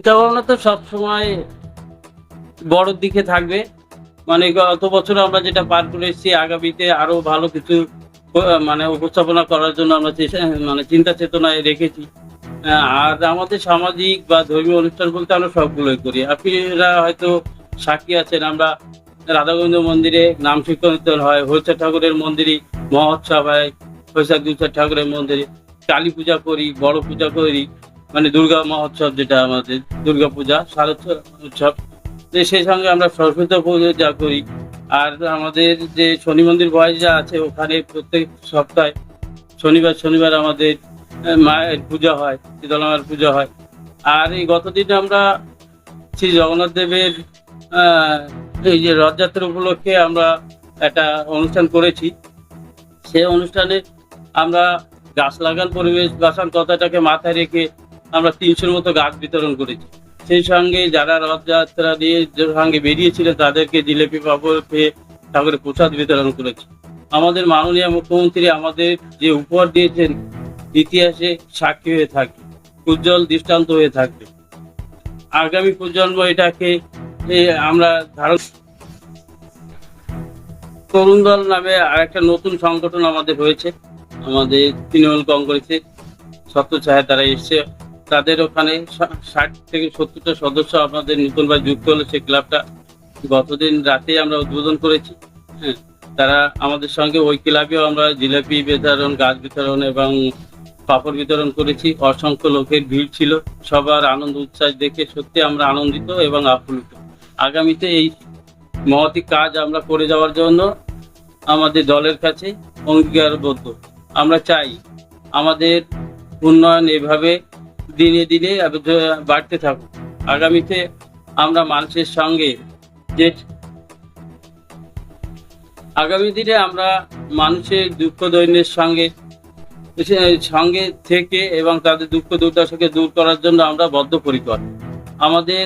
চিন্তা ভাবনা তো সবসময় বড়র দিকে থাকবে। মানে গত বছর আমরা যেটা পার করে এসেছি, আগামীতে আরও ভালো কিছু মানে উপস্থাপনা করার জন্য আমরা মানে চিন্তা চেতনায় রেখেছি। আর আমাদের সামাজিক বা ধর্মীয় অনুষ্ঠান বলতে আমরা সবগুলোই করি। আপনারা হয়তো সাক্ষী আছেন, আমরা রাধাগোবিন্দ মন্দিরে নাম সংকীর্তন হয়, হরিচাঁদ ঠাকুরের মন্দিরে, মহোৎসব হয় বৈশাখ দুচার ঠাকুরের মন্দিরে, কালী পূজা করি, বড় পূজা করি। মানে দুর্গা মহোৎসব যেটা আমাদের, দুর্গা পূজা শারদ উৎসব। সেই সঙ্গে আমরা সরস্বতী পূজা করি। আর আমাদের যে শনি মন্দির বয়স যা আছে, ওখানে প্রত্যেক সপ্তাহে শনিবার শনিবার আমাদের মায়ের পূজা হয় শীতলামার পূজা হয়। আর এই গতদিন আমরা শ্রী জগন্নাথ দেবের এই যে রথযাত্রা উপলক্ষে আমরা একটা অনুষ্ঠান করেছি। সেই অনুষ্ঠানে আমরা গাছ লাগান পরিবেশ বাঁচান কথাটাকে মাথায় রেখে আমরা তিনশোর মতো গাছ বিতরণ করেছি। সেই সঙ্গে যারা রথযাত্রা নিয়ে যে সঙ্গে বেরিয়েছিলেন, তাদেরকে জিলেপি পাপড় পেয়ে ঠাকুরের প্রসাদ বিতরণ করেছি। আমাদের মাননীয় মুখ্যমন্ত্রী আমাদের যে উপহার দিয়েছেন, ইতিহাসে সাক্ষী হয়ে থাকবে উজ্জ্বল দৃষ্টান্ত হয়ে থাকবে আগামী প্রজন্ম এটাকে আমরা ধারণ তরুণ দল নামে আরেকটা নতুন সংগঠন আমাদের হয়েছে, আমাদের তৃণমূল কংগ্রেসে সত্য ছায়া তারা এসছে। তাদের ওখানে ষাট থেকে সত্তরটা সদস্য আমাদের নতুনভাবে যুক্ত হলো সেই ক্লাবটা। গতদিন রাতে আমরা উদ্বোধন করেছি। হ্যাঁ তারা আমাদের সঙ্গে ওই ক্লাবেও আমরা জিলাপি বিতরণ, গাছ বিতরণ এবং পাপড় বিতরণ করেছি। অসংখ্য লোকের ভিড় ছিল। সবার আনন্দ উচ্ছ্বাস দেখে সত্যি আমরা আনন্দিত এবং আপ্লুত। আগামীতে এই মহতি কাজ আমরা করে যাওয়ার জন্য আমাদের দলের কাছে অঙ্গীকারবদ্ধ। আমরা চাই আমাদের উন্নয়ন এভাবে দিনে দিনে বাড়তে থাকুক। আগামীতে আমরা মানুষের সঙ্গে যে আগামী দিনে আমরা মানুষের দুঃখ দৈন্যের সঙ্গে সঙ্গে থেকে এবং তাদের দুঃখ দুর্দশাকে দূর করার জন্য আমরা বদ্ধপরিকর। আমাদের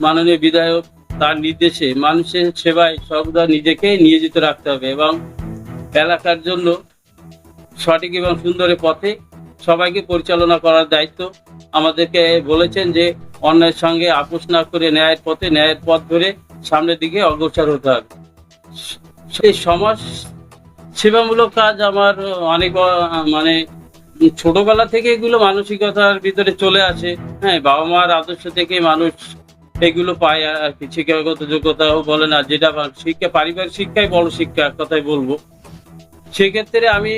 মাননীয় বিধায়ক তার নির্দেশে মানুষের সেবায় সর্বদা নিজেকে নিয়োজিত রাখতে হবে এবং এলাকার জন্য সঠিক এবং সুন্দরের পথে সবাইকে পরিচালনা করার দায়িত্ব আমাদেরকে বলেছেন যে অন্যের সঙ্গে আপোষ না করে ন্যায়ের পথে, ন্যায়ের পথ ধরে সামনের দিকে অগ্রসর হতে হবে। সেই সমাজ সেবামূলক কাজ আমার অনেক মানে ছোটবেলা থেকে এগুলো মানসিকতার ভিতরে চলে আসে। হ্যাঁ বাবা মার আদর্শ থেকে মানুষ এগুলো পায় আর কি। শিক্ষাগত যোগ্যতাও বলে না, যেটা শিক্ষা, পারিবারিক শিক্ষাই বড় শিক্ষা এক কথাই বলব। সেক্ষেত্রে আমি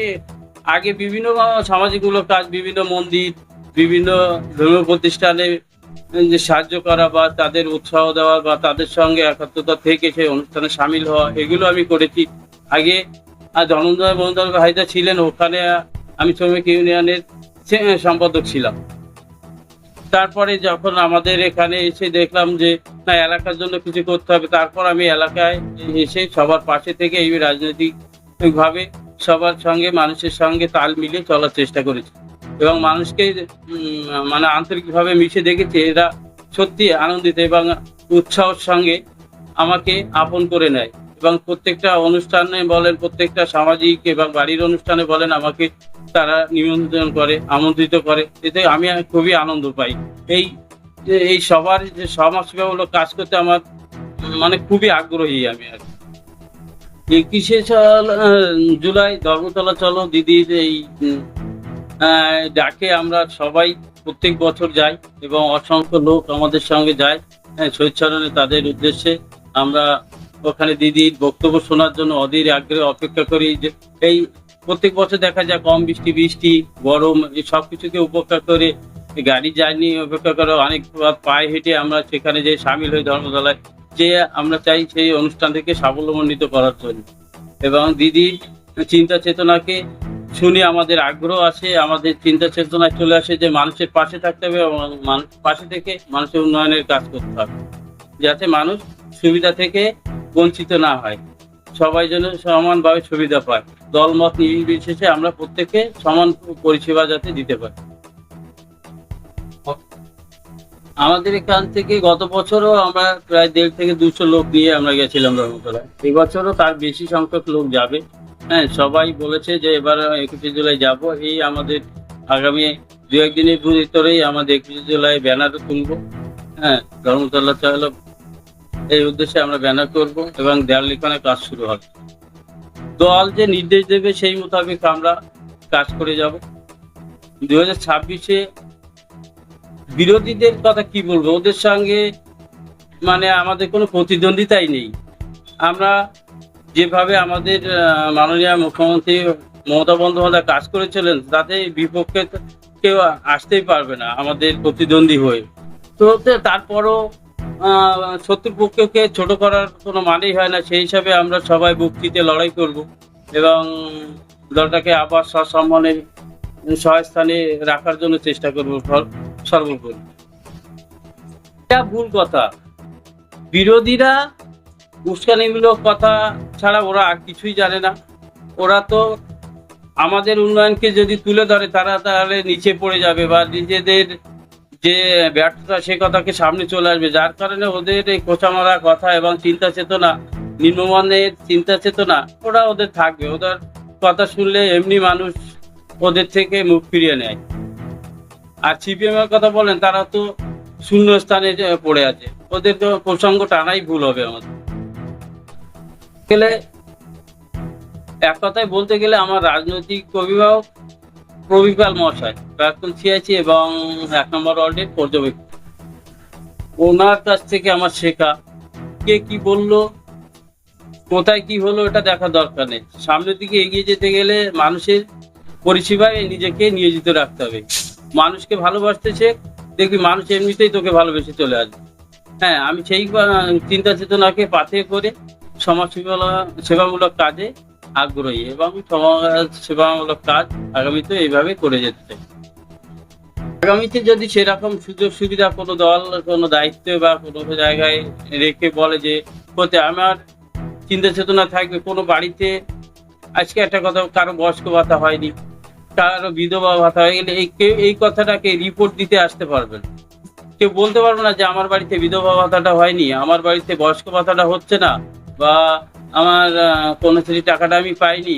আগে বিভিন্ন সামাজিকমূলক কাজ, বিভিন্ন মন্দির বিভিন্ন ধর্মীয় প্রতিষ্ঠানে যে সাহায্য করা বা তাদের উৎসাহ দেওয়া বা তাদের সঙ্গে একাত্মতা থেকে সেই অনুষ্ঠানে সামিল হওয়া, এগুলো আমি করেছি। আগে আর ধনঞ্জয় বন্ধন ভাইদা ছিলেন, ওখানে আমি শ্রমিক ইউনিয়নের সম্পাদক ছিলাম। তারপরে যখন আমাদের এখানে এসে দেখলাম যে, না, এলাকার জন্য কিছু করতে হবে, তারপর আমি এলাকায় এসে সবার পাশে থেকে এই রাজনৈতিকভাবে সবার সঙ্গে, মানুষের সঙ্গে তাল মিলিয়ে চলার চেষ্টা করেছি। এবং মানুষকে মানে আন্তরিকভাবে মিশে দেখেছি, এরা সত্যি আনন্দিত এবং উৎসাহের সঙ্গে আমাকে আপন করে নেয়। এবং প্রত্যেকটা অনুষ্ঠানে বলেন, প্রত্যেকটা সামাজিক এবং বাড়ির অনুষ্ঠানে বলেন, আমাকে তারা নিমন্ত্রণ করে, আমন্ত্রিত করে। এতে আমি খুবই আনন্দ পাই। এই এই সবার যে সমাজসেবামূলক কাজ করতে আমার মানে খুবই আগ্রহী আমি আর কি। সাল জুলাই ধর্মতলা চলো, দিদির এই ডাকে আমরা সবাই প্রত্যেক বছর যাই এবং অসংখ্য লোক আমাদের সঙ্গে যায় হ্যাঁ শহীদচরণে তাদের উদ্দেশ্যে আমরা ওখানে দিদির বক্তব্য শোনার জন্য অধীর আগ্রহে অপেক্ষা করি যে এই প্রত্যেক বছর দেখা যায় কম বৃষ্টি বৃষ্টি, গরম, এই সব কিছুকে উপেক্ষা করে গাড়ি জার্নি অপেক্ষা করে অনেক পায়ে হেঁটে আমরা সেখানে যে সামিল হই ধর্মতলায়, যে আমরা চাই সেই অনুষ্ঠান থেকে সাফল্যমণ্ডিত করার জন্য। এবং দিদির চিন্তা চেতনাকে শুনে আমাদের আগ্রহ আসে আমাদের চিন্তা চেতনায় চলে আসে যে মানুষের পাশে থাকতে হবে এবং মানুষ পাশে থেকে মানুষের উন্নয়নের কাজ করতে হবে, যাতে মানুষ সুবিধা থেকে বঞ্চিত না হয়। সবাই যেন সমানভাবে সুবিধা পায়। দলমত নির্বিশেষে আমরা প্রত্যেকে সমান পরিষেবা যাতে দিতে পারি। আমাদের এখান থেকে গত বছরও আমরা প্রায় দেড় থেকে দুশো লোক নিয়ে আমরা গেছিলাম ধর্মতলায়। এই বছরও তার বেশি সংখ্যক লোক যাবে। হ্যাঁ সবাই বলেছে যে এবার একুশে জুলাই যাব। এই আমাদের আগামী দু একদিনের ভিতরেই আমাদের একুশে জুলাই ব্যানার তুলবো। হ্যাঁ ধর্মতলা চাইল এই উদ্দেশ্যে আমরা ব্যানার করব এবং দেয়াল লিখনের কাজ শুরু হবে। দল যে নির্দেশ দেবে সেই মোতাবেক আমরা কাজ করে যাব। দু হাজার ছাব্বিশে বিরোধীদের কথা কি বলব? ওদের সঙ্গে মানে আমাদের কোনো প্রতিদ্বন্দ্বিতাই নেই। আমরা যেভাবে আমাদের মাননীয় মুখ্যমন্ত্রী মমতা বন্দ্যোপাধ্যায় কাজ করেছিলেন তাতে বিপক্ষে কেউ আসতেই পারবে না আমাদের প্রতিদ্বন্দ্বী হয়ে। তো তারপরও আহ, শত্রু পক্ষকে ছোট করার কোনো মানেই হয় না। সেই হিসাবে আমরা সবাই বুক্তিতে লড়াই করব এবং দলটাকে আবার সসম্মানে সহায়স্থানে রাখার জন্য চেষ্টা করব সর- সর্বোপরি। এটা ভুল কথা। বিরোধীরা উস্কানিমূলক কথা ছাড়া ওরা আর কিছুই জানে না। ওরা তো আমাদের উন্নয়নকে যদি তুলে ধরে, তারা তাহলে নিচে পড়ে যাবে বা নিজেদের যে ব্যর্থতা, সে কথাকে সামনে চলে আসবে। যার কারণে ওদের এই কোচামারা কথা এবং চিন্তা চেতনা, নিম্নমানের চিন্তা চেতনা, ওরা ওদের থাকবে। ওদের কথা শুনলে এমনি মানুষ ওদের থেকে মুখ ফিরিয়ে নেয়। আর সিপিএম এর কথা বলেন, তারা তো শূন্য স্থানে পড়ে আছে। ওদের তো প্রসঙ্গ টানাই ভুল হবে আমাদের। গেলে, এক কথায় বলতে গেলে আমার রাজনৈতিক অভিভাবক প্রবিপাল মশাই প্রাক্তন সিআইসি এবং এক নম্বর ওয়ার্ডের পর্যবেক্ষক। ওনার কাছ থেকে আমার শেখা, কে কি বলল, কোথায় কি হলো এটা দেখার দরকার নেই। সামনের দিকে এগিয়ে যেতে গেলে মানুষের পরিষেবায় নিজেকে নিয়োজিত রাখতে হবে। মানুষকে ভালোবাসতে শেখ, দেখবি মানুষ এমনিতেই তোকে ভালোবেসে চলে আসবে। হ্যাঁ আমি সেই চিন্তা চেতনাকে পাথে করে সমাজ সেবা- সেবামূলক কাজে আগ্রহী এবং সমাজ সেবামূলক কাজ আগামীতে এইভাবে করে যেতে চাই। আগামীতে যদি সেরকম সুযোগ সুবিধা কোনো দল, কোনো দায়িত্ব বা কোনো জায়গায় রেখে বলে যে করতে আমার চিন্তা চেতনা থাকবে, কোনো বাড়িতে আজকে একটা কথা কারও বয়স্ক ভাতা হয়নি, কারও বিধবা ভাতা হয়ে গেলে এই কেউ, এই কথাটাকে রিপোর্ট দিতে আসতে পারবেন কেউ বলতে পারবে না যে, আমার বাড়িতে বিধবা ভাতাটা হয়নি, আমার বাড়িতে বয়স্ক ভাতাটা হচ্ছে না। বা আমার কন্যাশ্রী টাকাটা আমি পাইনি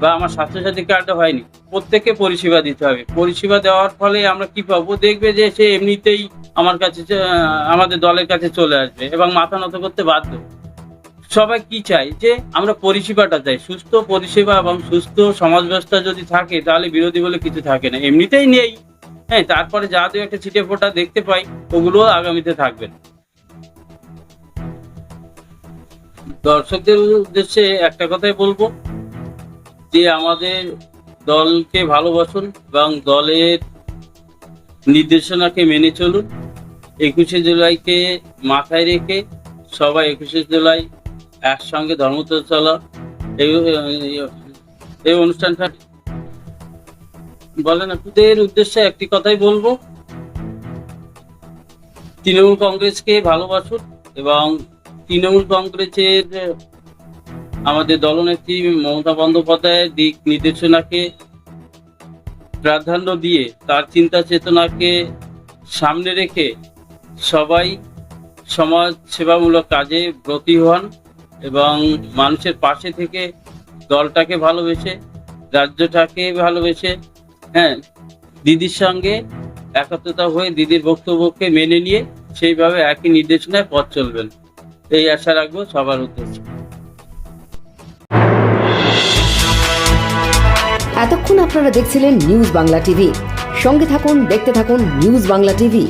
বা আমার স্বাস্থ্যসাথী কার্ডটা হয়নি, প্রত্যেককে পরিষেবা দিতে হবে। পরিষেবা দেওয়ার ফলে আমরা কি পাবো? দেখবে যে সে এমনিতেই আমার কাছে আমাদের দলের কাছে চলে আসবে এবং মাথা নত করতে বাধ্য। সবাই কি চাই যে আমরা পরিষেবাটা চাই। সুস্থ পরিষেবা এবং সুস্থ সমাজ ব্যবস্থা যদি থাকে, তাহলে বিরোধী বলে কিছু থাকে না। এমনিতেই নেই। হ্যাঁ তারপরে যা দু একটা ছিটে ফোটা দেখতে পাই, ওগুলো আগামীতে থাকবে দর্শকদের উদ্দেশ্যে একটা কথাই বলব যে আমাদের দলকে ভালোবাসুন এবং দলের নির্দেশনাকে মেনে চলুন। একুশে জুলাইকে মাথায় রেখে সবাই একুশে জুলাই একসঙ্গে ধর্মতলা এই এই অনুষ্ঠানটা বলেন আপনাদের উদ্দেশ্যে একটি কথাই বলব। তৃণমূল কংগ্রেসকে ভালোবাসুন এবং তৃণমূল কংগ্রেসের আমাদের দলনেত্রী মমতা বন্দ্যোপাধ্যায়ের দিক নির্দেশনাকে প্রাধান্য দিয়ে, তার চিন্তা চেতনাকে সামনে রেখে সবাই সমাজ সেবামূলক কাজে ব্রতী হন এবং মানুষের পাশে থেকে দলটাকে ভালোবেসে, রাজ্যটাকে ভালোবেসে হ্যাঁ দিদির সঙ্গে একত্রতা হয়ে দিদির বক্তব্যকে মেনে নিয়ে সেইভাবে একই নির্দেশনায় পথ চলবেন। এই আশা রাখব সবার উদ্দেশ্যে। এতক্ষণ আপনারা দেখছিলেন নিউজ বাংলা টিভি। সঙ্গে থাকুন, দেখতে থাকুন নিউজ বাংলা টিভি।